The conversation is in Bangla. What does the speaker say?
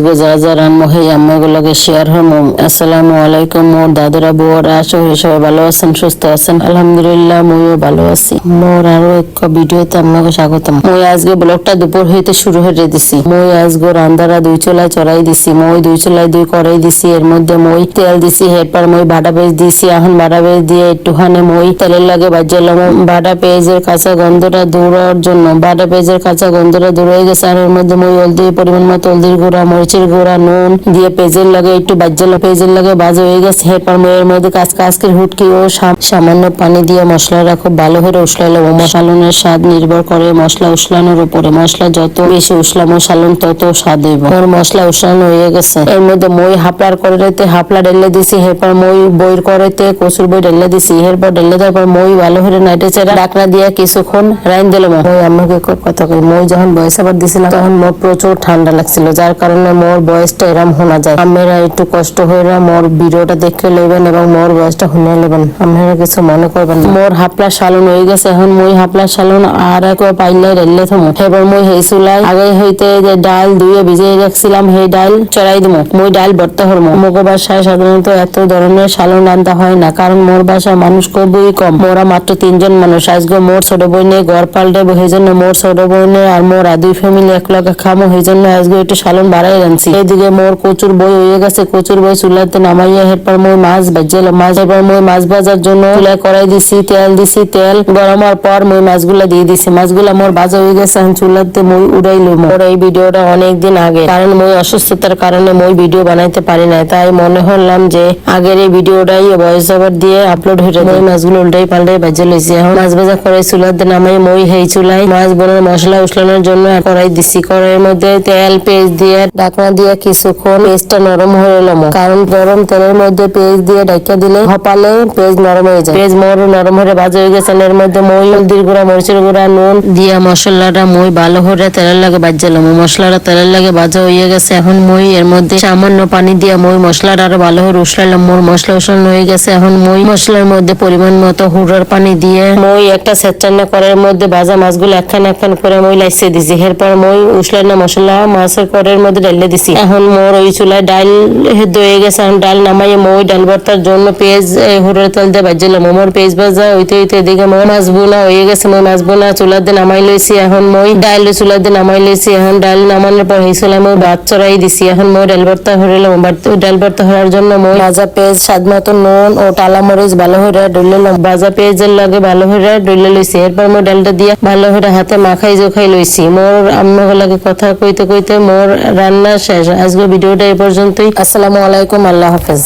আজকে যা যা রান্না হয় আম্মাগুলোকে শেয়ার হম আসসালামু আলাইকুম মোর দাদুরা বউরা আশা করি সবাই ভালো আছেন, সুস্থ আছেন, আলহামদুলিল্লাহ মইও ভালো আছি। মোর আরও এক ভিডিওতে আপনাকে স্বাগতম। মই আজকে ব্লগটা দুপুর হইতে শুরু হয়ে দিছি। মই আজকে রান্দারা দুই চুলায় চড়াই দিছি, মই দুই চুলায় দুই করাই দিছি, এর মধ্যে মই তেল দিছি এরপর মই বাটা পেঁয়াজ দিছি এখন বাটা পেঁয়াজ দিয়ে একটুখানি মই তেলের লাগে বাজালাম বাটা পেঁয়াজের কাঁচা গন্ধটা দূরার জন্য, বাটা পেঁয়াজের কাঁচা গন্ধটা দূর হয়ে গেছে, আর এর মধ্যে মই হলদি, পরিমাণ মতো হলদির গুঁড়া মরিচের গুঁড়া, নুন দিয়ে পেঁয়াজের লাগে, একটু বাজালো পেঁয়াজের লাগে, বাজা হয়ে গেছে। এরপর মই এর মধ্যে কাঁচ কাঁচকের হুটকি ও সামান্য পানি দিয়ে মশলাটা খুব ভালো করে উসলাইলাম মশালনের স্বাদ নির্ভর করে মশলা উসলানোর উপরে। মশলা যত বেশি উসলামো সালন, তত স্বাদ হইব। ওর মশলা উসলানো হয়ে গেছে। এর মধ্যে মই হাপলার করেতে হাপলা ডেলে দিছি। এরপর মই বইর করেতে কচুর বই ডেলে দিছি। এরপর ডেলে দেওয়ার পর মই ভালো করে নাইটে চেরা ডাকনা দিয়ে কিছুক্ষণ রাইন দিলাম। মই আমাকে কথা কই। মই যখন বয়স আবার দিছিলাম, তখন মোর প্রচুর ঠান্ডা লাগছিল, যার কারণে মোর বয়সটা এরম শোনা যায়। আপনারা একটু কষ্ট হয়ে মোর ভিডিওটা দেখে লইবেন এবং মোর বয়সটা শুনে নেবেন আপনারা কিছু মনে করবেন। মোর হাপলা সালন হয়ে গেছে, এখন মই হাপলা সালন আর এক পাইলে রেলে থমো। এবার মই সেই চুলাই, আগে হইতে যে ডাল ধুয়ে ভিজিয়ে রাখছিলাম সেই ডাল চড়াই দিমো। মই ডাল ভর্তা হরমো মোগো বাসায় সাধারণত এত ধরনের সালন রান্না হয় না, কারণ মোর বাসায় মানুষ খুবই কম। মোরা মাত্র তিনজন মানুষ। আজকে মোর ছোট বইনে ঘর পাল্টে সেই জন্য মোর ছোট বইনে আর মোর আদুই ফ্যামিলি এক লগে খামো সেই জন্য আজকে একটু সালন বাড়াই রানছি এদিকে মোর কচুর বই হয়ে গেছে, কচুর বই চুলাতে নামাইয়া এরপর মই মাছ ভাজিলাম মাছ এবার মই মাছ ভাজার জন্য চুলায় কড়াই দিছি, তেল দিছি, তেল গরম হওয়ার পর মই মাছগুলা দিয়ে দিছি। মাছগুলা মোর ভাজা হয়ে গেছে চুলাতে মই উড়াই লইম। মোর এই ভিডিওটা অনেক দিন আগে, কারণ মই অসুস্থতার কারণে মই ভিডিও বানাইতে পারি না তাই মনে হলাম যে আগের এই ভিডিওটাই ভয়েস ওভার দিয়ে আপলোড হয়ে মই মাছগুলো উল্টাই পাল্টাই ভাজে লইছি। এখন মাছ ভাজা কড়াই চুলাতে নামাই মই হেই চুলাই মাছ বোনার মশলা উসলানোর জন্য কড়াই দিছি। কড়াইয়ের মধ্যে তেল, পেস্ট দিয়ে ঢাকনা দিয়ে কিছুক্ষণ পেস্টটা নরম হয়ে এলাম। কারণ গরম তেলের মধ্যে পেস্ট দিয়ে ঢাকা দিলে হপালে পেঁয়াজ নরম হয়ে যায়। পেঁয়াজ মোর নরম হয়ে ভাজা হয়ে গেছে। এর মধ্যে মই, হলদির গুঁড়া, মরিচের গুঁড়া, নুন দিয়া মশলাটা মই ভালো করে তেলের লাগে বাজালাম মশলাটা তেলের লাগে ভাজা হয়ে গেছে। এখন মই এর মধ্যে সামান্য পানি দিয়া মই মশলাটা আরও ভালো করে উসলাইলাম মোর মশলা উসলানো হয়ে গেছে। এখন মই মশলার মধ্যে পরিমাণ মতো হুড়ার পানি দিয়ে মই একটা সেচান্না করার মধ্যে ভাজা মাছগুলো একখান একখান করে মই লাইসে দিছি। এরপর মই উসলানো মশলা মাছের করের মধ্যে ঢেলে দিছি। এখন মোর ওই চুলায় ডাল হয়ে গেছে, এখন ডাল নামাইয়ে মই ডাল ভর্তার জন্য পেঁয়াজ হুড়ের তেল দিয়ে ভাজিলাম মোর পেঁয়াজ ভাজা হইতে হইতে এদিকে মই মাছ বোনা হয়ে গেছে মই মাছ বোনা চুলার দিয়ে নামাই লইছি, এখন মই ডাল চুলার দিয়ে নামাই লইছি, এখন ডাল নামানোর পর এই চুলায় মই ভাত চড়াই দিছি, এখন মই ডাল ভর্তা হরিলাম ডাল ভর্তা হওয়ার জন্য মই ভাজা পেঁয়াজ, স্বাদ মতো নুন ও টালা মরিচ ভালো করে ডলিলাম ভাজা পেঁয়াজের লাগে ভালো করে ডলে লইছি, এরপর মই ডালটা দিয়ে ভালো করে হাতে মাখাই জোখাই লইছি। মোর আম্মা লাগে কথা কইতে কইতে মোর রান্না শেষ। আজকে ভিডিওটা এ পর্যন্তই। আসসালামু আলাইকুম আল্লাহ হাফেজ।